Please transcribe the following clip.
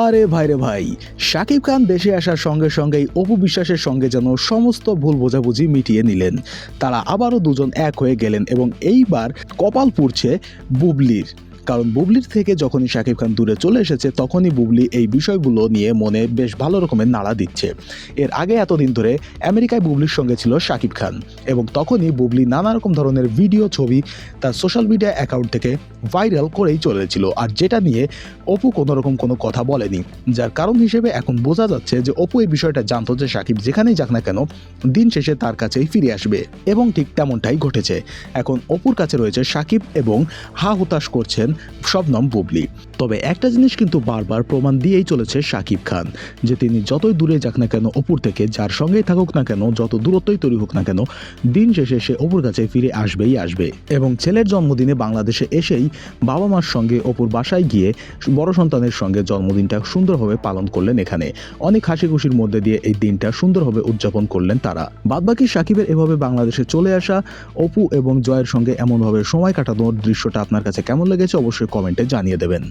আরে ভাই রে ভাই শাকিব খান দেশে আসার সঙ্গে সঙ্গেই অপু বিশ্বাসের সঙ্গে যেন সমস্ত ভুল বোঝাবুঝি মিটিয়ে নিলেন। তারা আবারও দুজন এক হয়ে গেলেন এবং এইবার কপাল পুড়ছে বুবলির। কারণ বুবলির থেকে যখনই শাকিব খান দূরে চলে এসেছে, তখনই বুবলি এই বিষয়গুলো নিয়ে মনে বেশ ভালো রকমের নাড়া দিচ্ছে। এর আগে এতদিন ধরে আমেরিকায় বুবলির সঙ্গে ছিল শাকিব খান এবং তখনই বুবলি নানা রকম ধরনের ভিডিও, ছবি তার সোশ্যাল মিডিয়া অ্যাকাউন্ট থেকে ভাইরাল করেই চলেছিল। আর যেটা নিয়ে অপু কোনো রকম কোনো কথা বলেনি, যার কারণ হিসেবে এখন বোঝা যাচ্ছে যে অপু এই বিষয়টা জানতো যে সাকিব যেখানেই যাক না কেন, দিন শেষে তার কাছেই ফিরে আসবে। এবং ঠিক তেমনটাই ঘটেছে। এখন অপুর কাছে রয়েছে সাকিব এবং হা হুতাশ করছেন শবনম বুবলি। তবে একটা জিনিস কিন্তু বারবার প্রমাণ দিয়েই চলেছে সাকিব খান, যে তিনি যতই দূরে যাক না কেন অপুর থেকে, যার সঙ্গেই থাকুক না কেন, যত দূরত্বই তৈরি হোক না কেন, দিন শেষে সে অপুর কাছে ফিরে আসবেই আসবে। এবং ছেলের জন্মদিনে বাংলাদেশে এসেই বাবা মার সঙ্গে অপুর বাসায় গিয়ে বড় সন্তানের সঙ্গে জন্মদিনটা সুন্দরভাবে পালন করলেন এখানে। অনেক হাসি খুশির মধ্যে দিয়ে এই দিনটা সুন্দরভাবে উদযাপন করলেন তারা। বাদবাকি সাকিবের এভাবে বাংলাদেশে চলে আসা, অপু এবং জয়ের সঙ্গে এমনভাবে সময় কাটানোর দৃশ্যটা আপনার কাছে কেমন লেগেছে অবশ্যই কমেন্টে জানিয়ে দেবেন।